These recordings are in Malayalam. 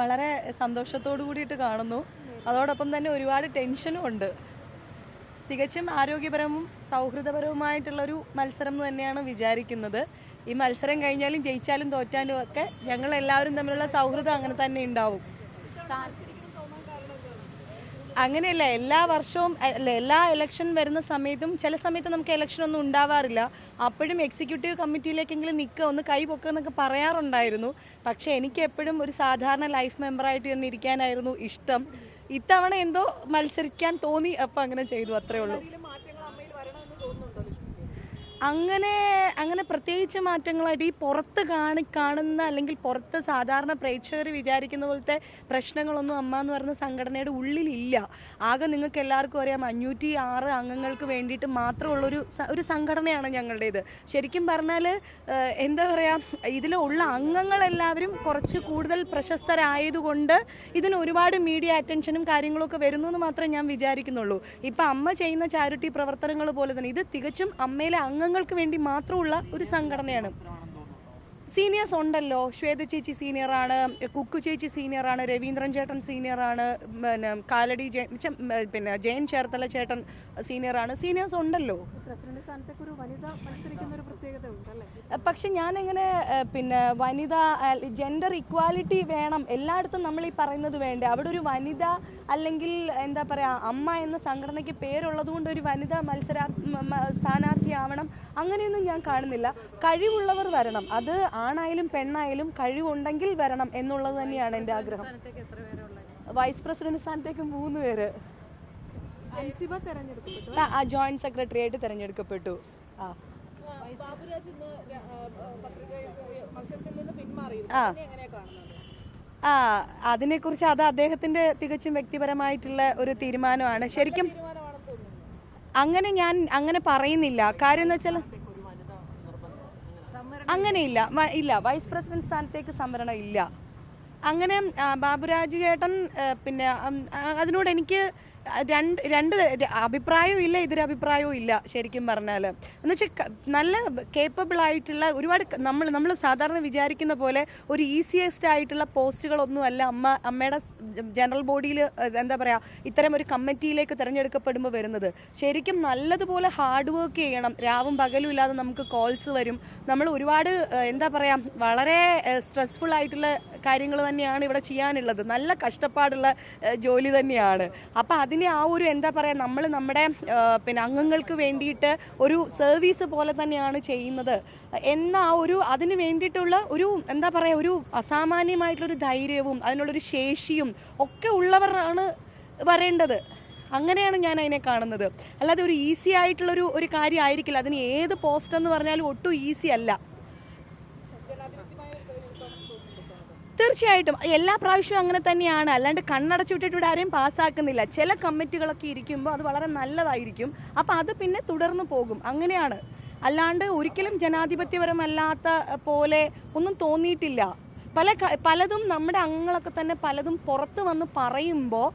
വളരെ സന്തോഷത്തോടു കൂടിയിട്ട് കാണുന്നു. അതോടൊപ്പം തന്നെ ഒരുപാട് ടെൻഷനും ഉണ്ട്. തികച്ചും ആരോഗ്യപരവും സൗഹൃദപരവുമായിട്ടുള്ളൊരു മത്സരം എന്ന് തന്നെയാണ് വിചാരിക്കുന്നത്. ഈ മത്സരം കഴിഞ്ഞാലും ജയിച്ചാലും തോറ്റാലും ഒക്കെ ഞങ്ങൾ എല്ലാവരും തമ്മിലുള്ള സൗഹൃദം അങ്ങനെ തന്നെ ഉണ്ടാവും. അങ്ങനെയല്ല എല്ലാ വർഷവും അല്ല എല്ലാ ഇലക്ഷൻ വരുന്ന സമയത്തും ചില സമയത്ത് നമുക്ക് ഇലക്ഷൻ ഒന്നും ഉണ്ടാവാറില്ല. അപ്പോഴും എക്സിക്യൂട്ടീവ് കമ്മിറ്റിയിലേക്കെങ്കിലും നിൽക്കുക ഒന്ന് കൈ പൊക്കുക എന്നൊക്കെ പറയാറുണ്ടായിരുന്നു. പക്ഷേ എനിക്ക് എപ്പോഴും ഒരു സാധാരണ ലൈഫ് മെമ്പറായിട്ട് തന്നെ ഇരിക്കാനായിരുന്നു ഇഷ്ടം. ഇത്തവണ എന്തോ മത്സരിക്കാൻ തോന്നി അപ്പം അങ്ങനെ ചെയ്തു അത്രേ ഉള്ളൂ. അങ്ങനെ അങ്ങനെ പ്രത്യേകിച്ച് മാറ്റങ്ങളായിട്ട് ഈ പുറത്ത് കാണി കാണുന്ന അല്ലെങ്കിൽ പുറത്ത് സാധാരണ പ്രേക്ഷകർ വിചാരിക്കുന്ന പോലത്തെ പ്രശ്നങ്ങളൊന്നും അമ്മ എന്ന് പറയുന്ന സംഘടനയുടെ ഉള്ളിലില്ല. ആകെ നിങ്ങൾക്ക് എല്ലാവർക്കും അറിയാം അഞ്ഞൂറ്റി ആറ് അംഗങ്ങൾക്ക് വേണ്ടിയിട്ട് മാത്രമുള്ളൊരു ഒരു സംഘടനയാണ് ഞങ്ങളുടേത്. ശരിക്കും പറഞ്ഞാൽ എന്താ പറയുക ഇതിലുള്ള അംഗങ്ങളെല്ലാവരും കുറച്ച് കൂടുതൽ പ്രശസ്തരായതുകൊണ്ട് ഇതിന് ഒരുപാട് മീഡിയ അറ്റൻഷനും കാര്യങ്ങളൊക്കെ വരുന്നു എന്ന് മാത്രമേ ഞാൻ വിചാരിക്കുന്നുള്ളൂ. ഇപ്പം അമ്മ ചെയ്യുന്ന ചാരിറ്റി പ്രവർത്തനങ്ങൾ പോലെ തന്നെ ഇത് തികച്ചും അമ്മയിലെ അംഗങ്ങൾക്ക് വേണ്ടി മാത്രമുള്ള ഒരു സംഘടനയാണ്. സീനിയേഴ്സ് ഉണ്ടല്ലോ. ശ്വേത ചേച്ചി സീനിയറാണ് കുക്കു ചേച്ചി സീനിയറാണ് രവീന്ദ്രൻ ചേട്ടൻ സീനിയറാണ് പിന്നെ കാലടി പിന്നെ ജയൻ ചേർത്തല ചേട്ടൻ സീനിയറാണ് സീനിയേഴ്സ് ഉണ്ടല്ലോ. പക്ഷെ ഞാനെങ്ങനെ എങ്ങനെ പിന്നെ വനിത ജെൻഡർ ഇക്വാലിറ്റി വേണം എല്ലായിടത്തും നമ്മൾ ഈ പറയുന്നത് വേണ്ട? അവിടെ ഒരു വനിത അല്ലെങ്കിൽ എന്താ പറയാ അമ്മ എന്ന സംഘടനയ്ക്ക് പേരുള്ളത് കൊണ്ട് ഒരു വനിത മത്സര സ്ഥാനാർത്ഥിയാവണം അങ്ങനെയൊന്നും ഞാൻ കാണുന്നില്ല. കഴിവുള്ളവർ വരണം. അത് ആണായാലും പെണ്ണായാലും കഴിവുണ്ടെങ്കിൽ വരണം എന്നുള്ളത് തന്നെയാണ് എന്റെ ആഗ്രഹം. വൈസ് പ്രസിഡന്റ് സ്ഥാനത്തേക്ക് മൂന്ന് പേര്. ജോയിന്റ് സെക്രട്ടറി ആയിട്ട് തെരഞ്ഞെടുക്കപ്പെട്ടു. ആ. ആ അതിനെക്കുറിച്ച് അത് അദ്ദേഹത്തിന്റെ തികച്ചും വ്യക്തിപരമായിട്ടുള്ള ഒരു തീരുമാനമാണ്. ശരിക്കും അങ്ങനെ ഞാൻ അങ്ങനെ പറയുന്നില്ല. കാര്യം എന്ന് വെച്ചാൽ അങ്ങനെയില്ല. ഇല്ല. വൈസ് പ്രസിഡന്റ് സ്ഥാനത്തേക്ക് സംവരണം ഇല്ല. അങ്ങനെ ബാബുരാജ് ചേട്ടൻ പിന്നെ അതിനോട് എനിക്ക് രണ്ട് രണ്ട് അഭിപ്രായവും ഇല്ല എതിരഭിപ്രായവും ഇല്ല ശരിക്കും പറഞ്ഞാൽ എന്ന് വെച്ചാൽ നല്ല കേപ്പബിൾ ആയിട്ടുള്ള ഒരുപാട് നമ്മൾ നമ്മൾ സാധാരണ വിചാരിക്കുന്ന പോലെ ഒരു ഈസിയസ്റ്റ് ആയിട്ടുള്ള പോസ്റ്റുകളൊന്നുമല്ല അമ്മ അമ്മയുടെ ജനറൽ ബോഡിയിൽ എന്താ പറയുക ഇത്തരം ഒരു കമ്മിറ്റിയിലേക്ക് തിരഞ്ഞെടുക്കപ്പെടുമ്പോൾ വരുന്നത്. ശരിക്കും നല്ലതുപോലെ ഹാർഡ് വർക്ക് ചെയ്യണം. രാവും പകലും ഇല്ലാതെ നമുക്ക് കോൾസ് വരും. നമ്മൾ ഒരുപാട് എന്താ പറയുക വളരെ സ്ട്രെസ്ഫുൾ ആയിട്ടുള്ള കാര്യങ്ങൾ തന്നെയാണ് ഇവിടെ ചെയ്യാനുള്ളത്. നല്ല കഷ്ടപ്പാടുള്ള ജോലി തന്നെയാണ്. അപ്പം അതിന് ആ ഒരു എന്താ പറയുക നമ്മൾ നമ്മുടെ പിന്നെ അംഗങ്ങൾക്ക് വേണ്ടിയിട്ട് ഒരു സർവീസ് പോലെ തന്നെയാണ് ചെയ്യുന്നത്. എന്ന ആ ഒരു അതിന് വേണ്ടിയിട്ടുള്ള ഒരു എന്താ പറയുക ഒരു അസാമാന്യമായിട്ടുള്ളൊരു ധൈര്യവും അതിനുള്ളൊരു ശേഷിയും ഒക്കെ ഉള്ളവരാണ് വരേണ്ടത്. അങ്ങനെയാണ് ഞാൻ അതിനെ കാണുന്നത്. അല്ലാതെ ഒരു ഈസി ആയിട്ടുള്ളൊരു ഒരു കാര്യം ആയിരിക്കില്ല. അതിന് ഏത് പോസ്റ്റ് എന്ന് പറഞ്ഞാലും ഒട്ടും ഈസി അല്ല. തീർച്ചയായിട്ടും. എല്ലാ പ്രാവശ്യവും അങ്ങനെ തന്നെയാണ്. അല്ലാണ്ട് കണ്ണടച്ചുവിട്ടിട്ട് ഇവിടെ ആരെയും പാസ്സാക്കുന്നില്ല ചില കമ്മിറ്റികളൊക്കെ ഇരിക്കുമ്പോൾ അത് വളരെ നല്ലതായിരിക്കും. അപ്പം അത് പിന്നെ തുടർന്നു പോകും. അങ്ങനെയാണ്. അല്ലാണ്ട് ഒരിക്കലും ജനാധിപത്യപരമല്ലാത്ത പോലെ ഒന്നും തോന്നിയിട്ടില്ല. പല പലതും നമ്മുടെ അംഗങ്ങളൊക്കെ തന്നെ പലതും പുറത്ത് വന്ന് പറയുമ്പോൾ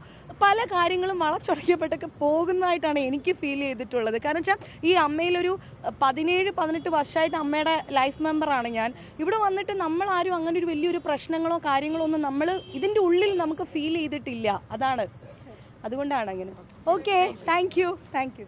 പല കാര്യങ്ങളും വളച്ചൊടക്കപ്പെട്ടൊക്കെ പോകുന്നതായിട്ടാണ് എനിക്ക് ഫീൽ ചെയ്തിട്ടുള്ളത്. കാരണം വെച്ചാൽ ഈ അമ്മയിലൊരു പതിനേഴ് പതിനെട്ട് വർഷമായിട്ട് അമ്മയുടെ ലൈഫ് മെമ്പറാണ് ഞാൻ. ഇവിടെ വന്നിട്ട് നമ്മൾ ആരും അങ്ങനെ ഒരു വലിയൊരു പ്രശ്നങ്ങളോ കാര്യങ്ങളോ ഒന്നും നമ്മൾ ഇതിന്റെ ഉള്ളിൽ നമുക്ക് ഫീൽ ചെയ്തിട്ടില്ല. അതാണ്. അതുകൊണ്ടാണ് അങ്ങനെ. Okay thank you thank you